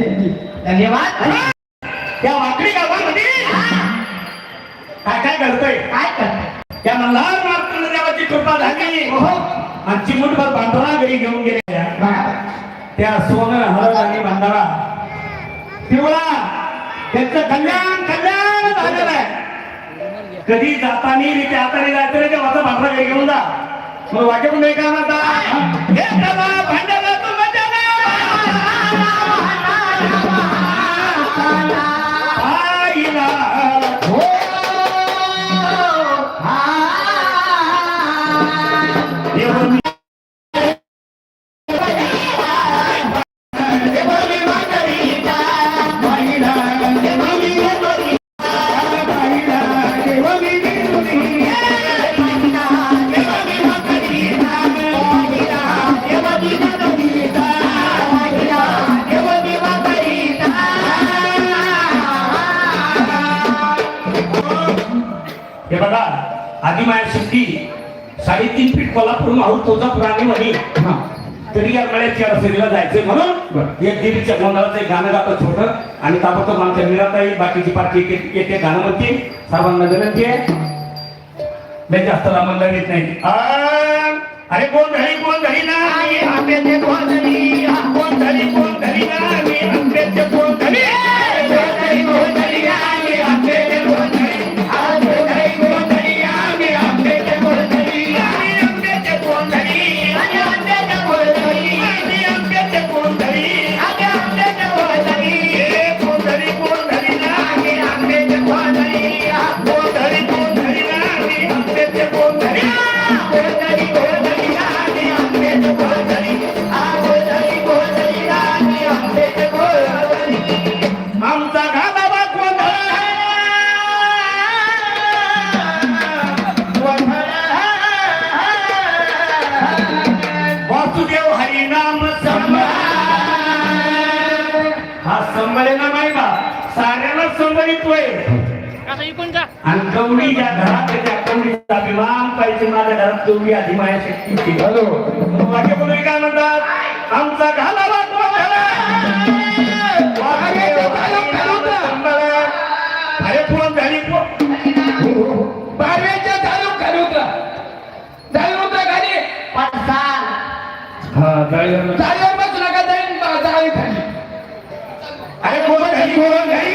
धन्यवाद. त्या वाकडी गावामध्ये काय काय घडतंय? काय करताय? त्या मार्तंड देवाची कृपा झाली. हो. आणि चिमूटभर बांधणा घरी घेऊन बघा. त्या सोनं हळद आणि बांधारा पिवळा. त्यांचं कल्याण कल्याण झालेलं आहे. कधी जातानी रे त्या हाताने जायचं रे तेव्हा भांडरा घरी घेऊन जा. मग पण नाही का म्हणता? हे जायचंय म्हणून? एक देवीच्या गोंधळाचं एक गाणं गातो छोटं. आणि ताबडतोब आमच्या मिराताई बाकीची पार्टी येते येते गाणं म्हणते सर्वांना विनंती आहे. लय जास्त लांबून येत नाही. अरे कोण धरी कोण धरी ना कोण धरी कोण धरी ना कोण संभाळे ना माही बा साऱ्याला आणि गौरी ज्या घरात त्या गौरीचा अभिमान पाहिजे माझ्या घरात. गौरी आधी माझ्या शक्तीची वाक्य बोलू काय म्हणतात? आमचा घालावा तो घाला. अरे कोण झाली कोण बारवेच्या चालू खाली उतरा. चालू उतरा खाली. पडसाल हा अरे कोण घरी कोण घरी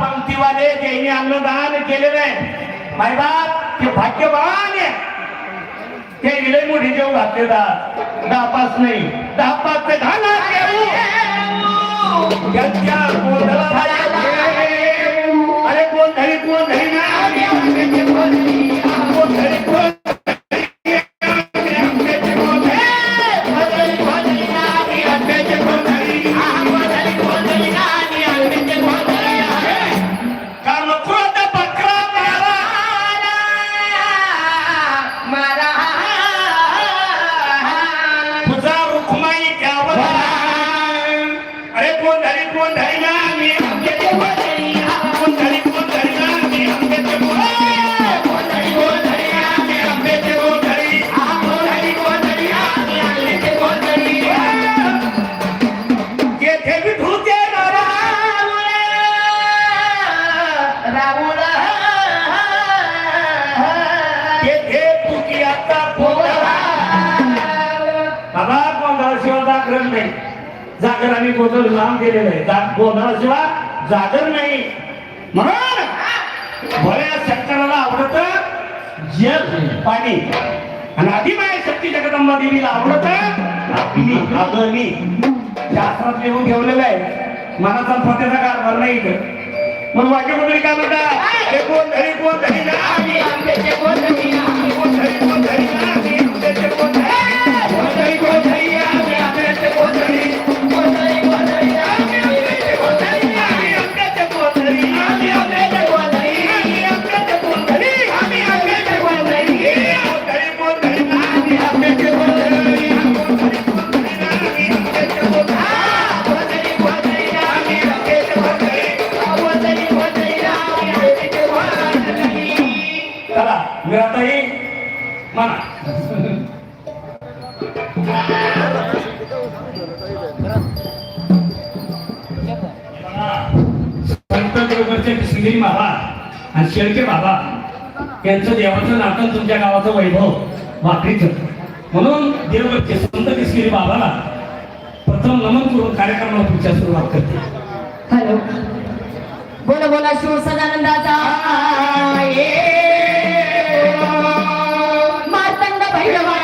पंक्तीवाले ज्यांनी अन्नदान केलेलं आहे मायबाप ते भाग्यवान आहे. ते इले मोठी जेव घातले दहा पाच नाही. दहा पाच ते घाला देऊ. अरे कोण धरी कोण धरी ना. जागर आणि गोंधळ नाम केलेलं आहे. जा- गोंधळाशिवाय जागर नाही. म्हणून भल्या शेतकऱ्याला आवडत जल पाणी. आणि आधी माझ्या शक्ती जगदंबा देवीला आवडत अग्नी अग्नी. शास्त्रात लिहून ठेवलेलं आहे. मनाचा फतेचा कारभार नाही इथं. मग वाक्य मंडळी काय म्हणतात? कोण धरी कोण धरी ना आम्ही आंब्याचे कोण धरी ना कोण धरी कोण धरी ना बरोबरचे किसनगिरी बाबा आणि शेळके बाबा यांचं देवाचं नाटक तुमच्या गावाचं वैभव वाकडीच म्हणून देववरचे संत किसगिरी बाबाला प्रथम नमन करून कार्यक्रमाला तुमच्या सुरुवात करते. हॅलो. बोल बोला शिव सदानंदाचा. मार्तंड भैरवा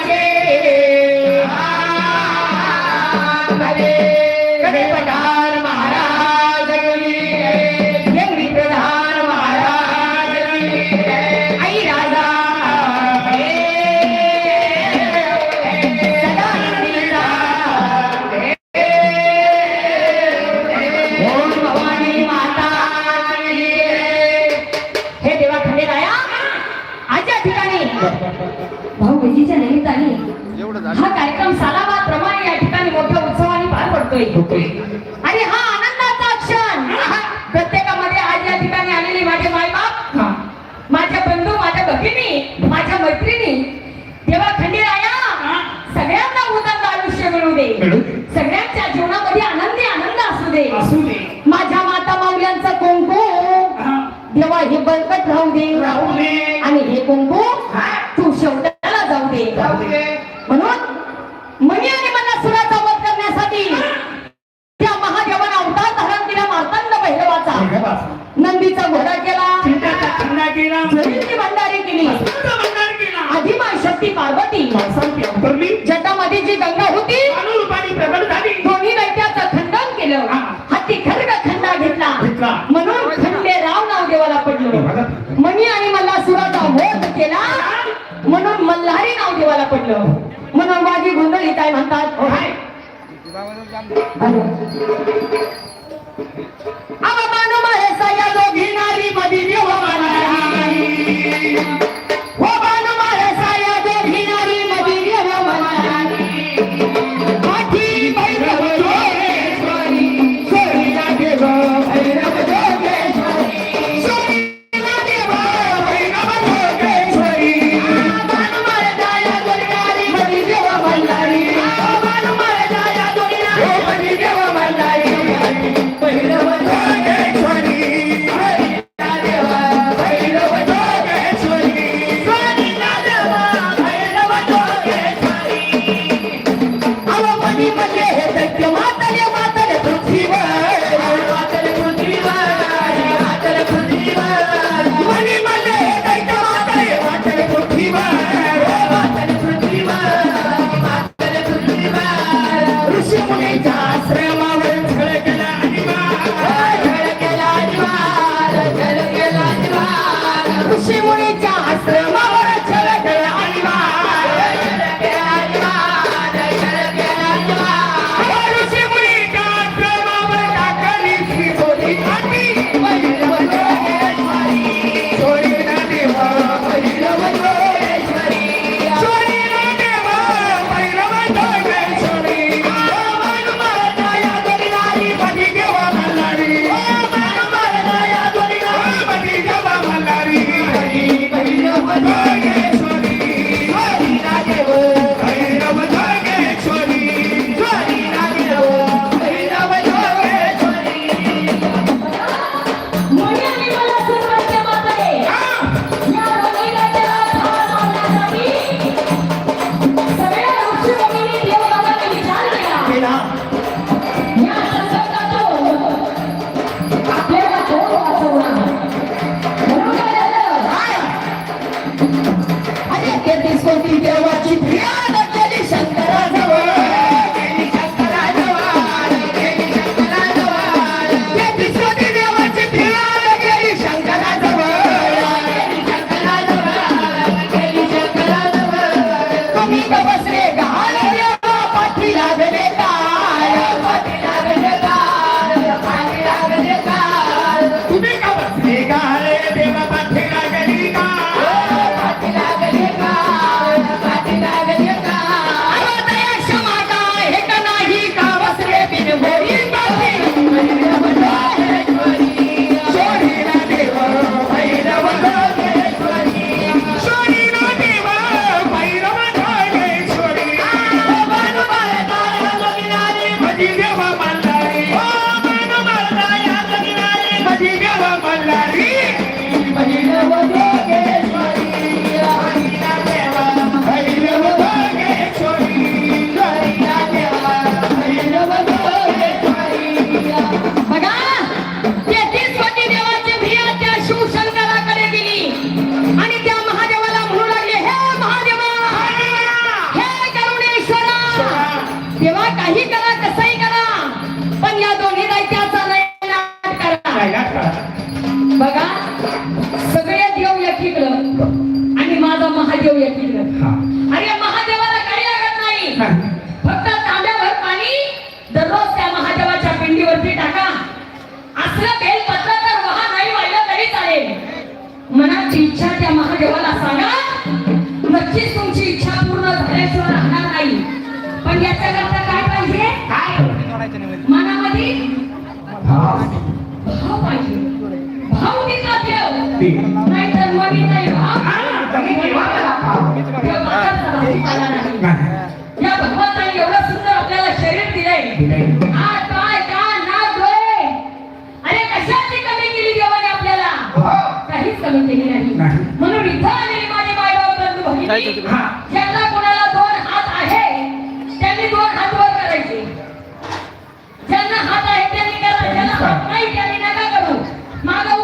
म्हणून मनी आणि मना सुराचा वध करण्यासाठी त्या महादेवानं अवतार धारण केला मातंड भैरवाचा. नंदीचा घोडा केला. भंडारी केली. आधी शक्ती पार्वती. लागलं म्हणून माझी गोंधळी काय म्हणतात? हो, अरे. मानव माणसा या दोघी नारी मदीनी हो माना मनामध्ये भाव. भाव पाहिजे. भाव तिथला ठेव. नाही तर मग नाही भाव. या भगवंताने एवढं सुंदर आपल्याला शरीर दिलंय. हात पाय कान नाक डोळे. अरे कशाची कमी केली देवाने आपल्याला? काहीच कमी केली नाही. म्हणून इथं आणि माझे माय बाप बंधू भगिनी ज्यांना कोणी नका काही त्याने नका करू माझा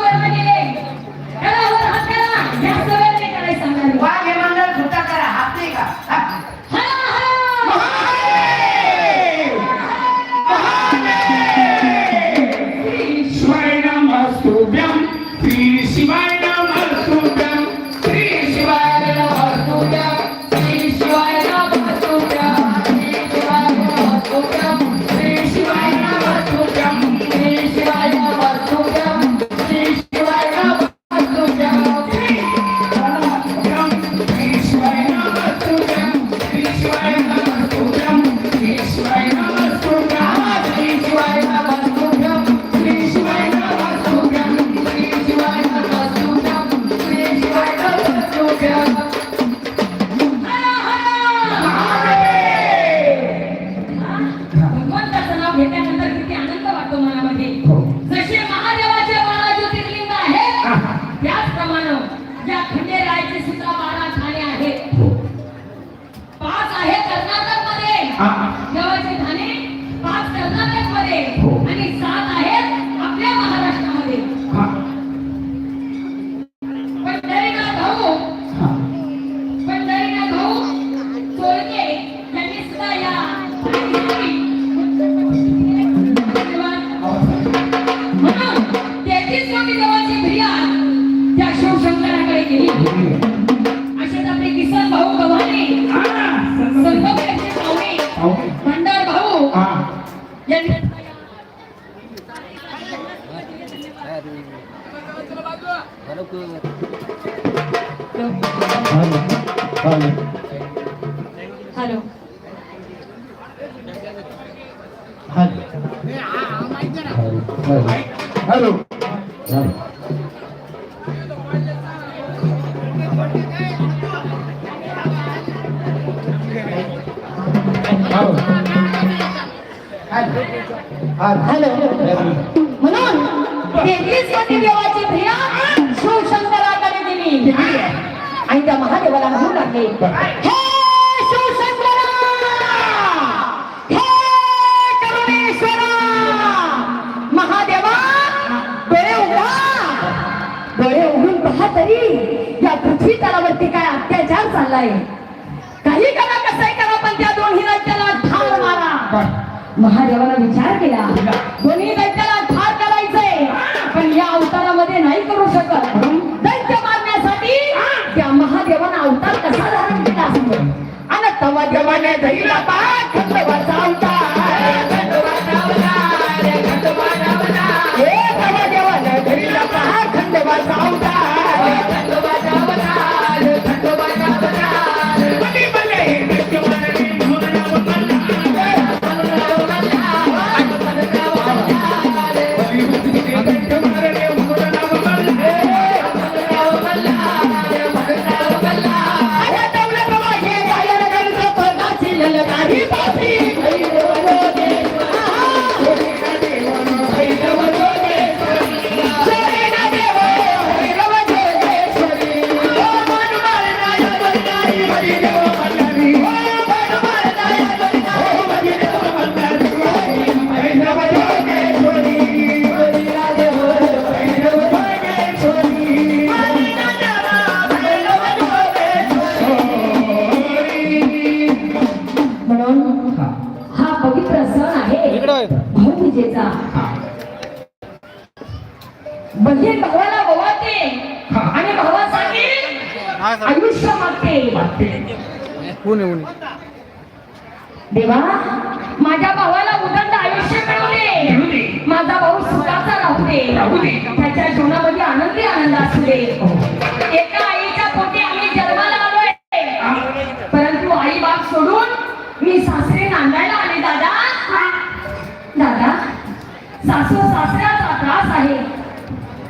We Thank you. म्हणून तेवीस कोटी देवाची क्रिया शिवशंकराकडे दिली. आणि त्या महादेवाला म्हणू लागले उघडून पहा तरी या पृथ्वी तलावरती काय अत्याचार चाललाय. काही करा महादेवाला विचार केला. दोन्ही दैत्याला ठार करायचंय. पण या अवतारामध्ये नाही करू शकत. दैत्य मारण्यासाठी त्या महादेवानं अवतार कसा धारण केला असतो आणि तवा देवाने धैला पाठ अवतार भावाला आणि आयुष्य मागते. देवा माझ्या भावाला आयुष्य मिळवले माझा भाऊ सुखाचा राहू दे. त्याच्या जीवनामध्ये आनंदी आनंद असू दे. एका आईच्या पोटी आम्ही जन्माला आलोय. परंतु आई बाप सोडून मी सासरे नांदायला आले दादा. दादा सासू सासऱ्याचा त्रास आहे.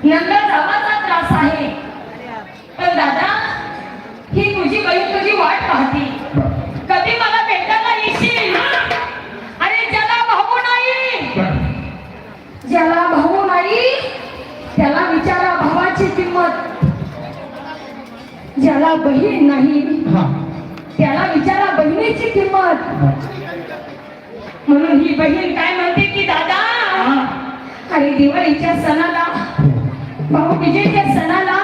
नंद जावाचा त्रास आहे. पण दादा ही तुझी बहीण तुझी वाट पाहते. कधी मला भेटायला येशील? अरे ज्याला भाऊ नाही. ज्याला भाऊ नाही त्याला विचारा भावाची किंमत. ज्याला बहीण नाही त्याला विचारा बहिणीची किंमत. म्हणून ही बहीण काय म्हणते? आणि दिवाळीच्या सणाला. भाऊ विजयच्या सणाला.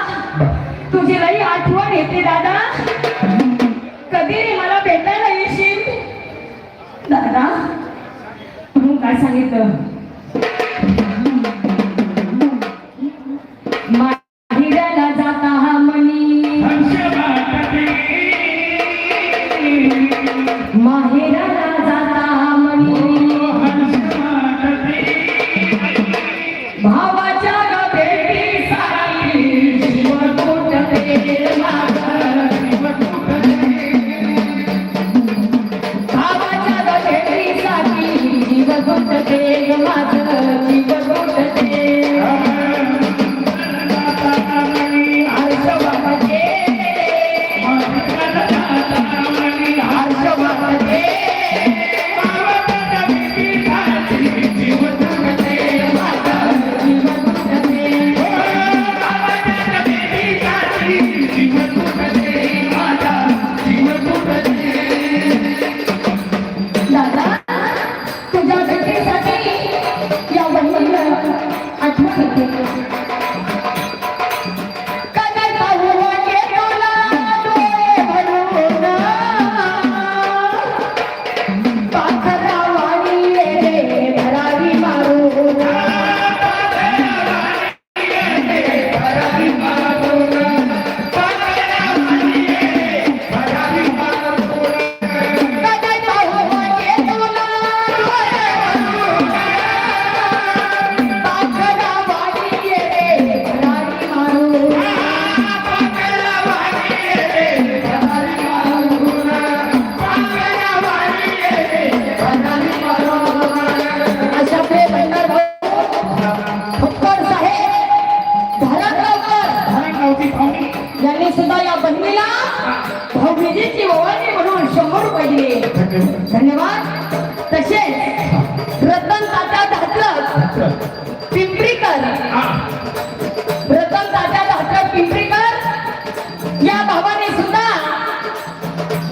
तुझी लई आठवण येते दादा. कधी मला भेटायला येशील? दादा म्हणून काय सांगितलं? Gracias. धन्यवाद. तसेच रतन तात्या धात्रक पिंपरीकर. रतन तात्या धात्रक पिंपरीकर. या भावाने सुद्धा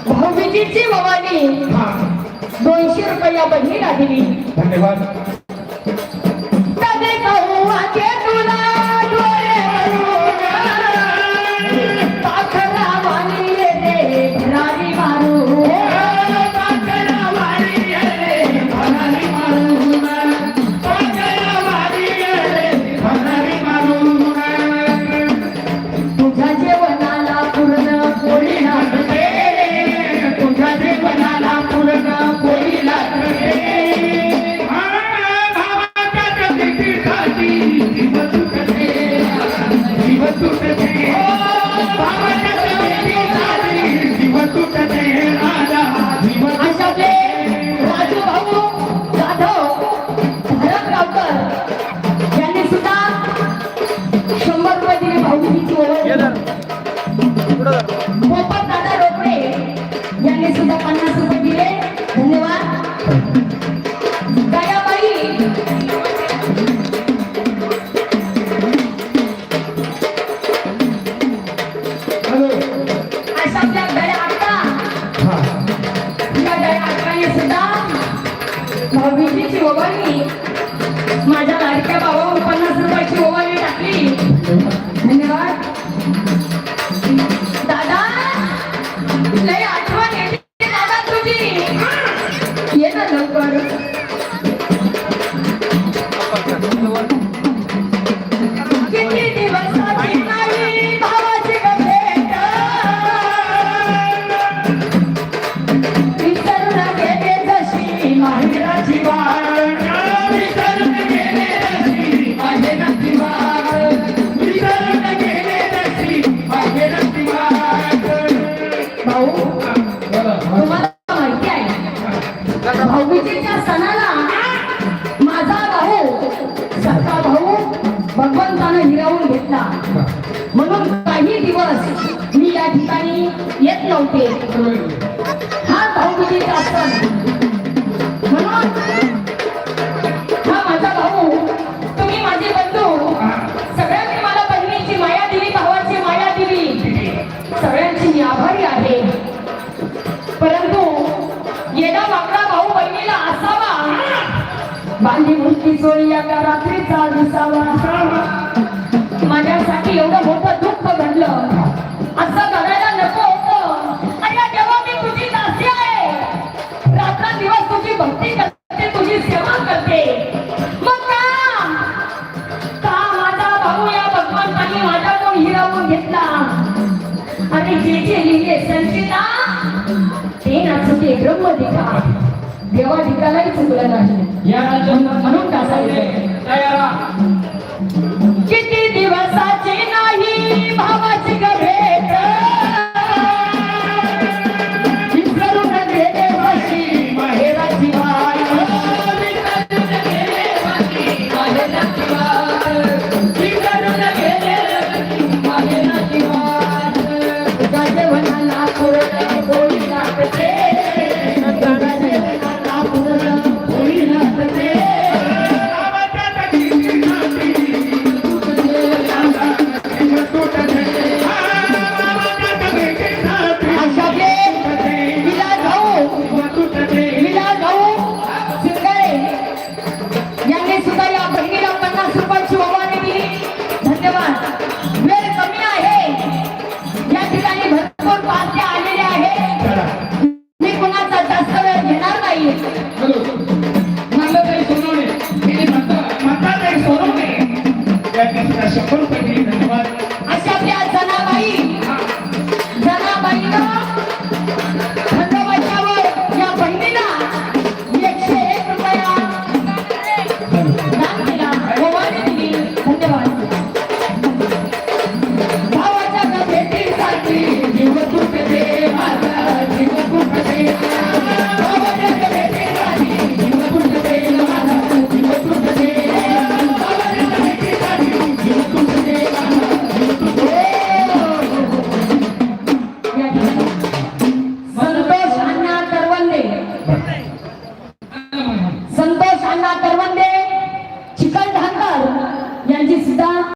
भाऊबीजेची ओवाळणी दोनशे रुपये या बहिणीला दिली. धन्यवाद. म्हणजे ब्रह्मदिका देवाधिकालाही चुकलं नाही. म्हणून का शकून पहिली धन्यवाद. अशा आपल्या जनाबाई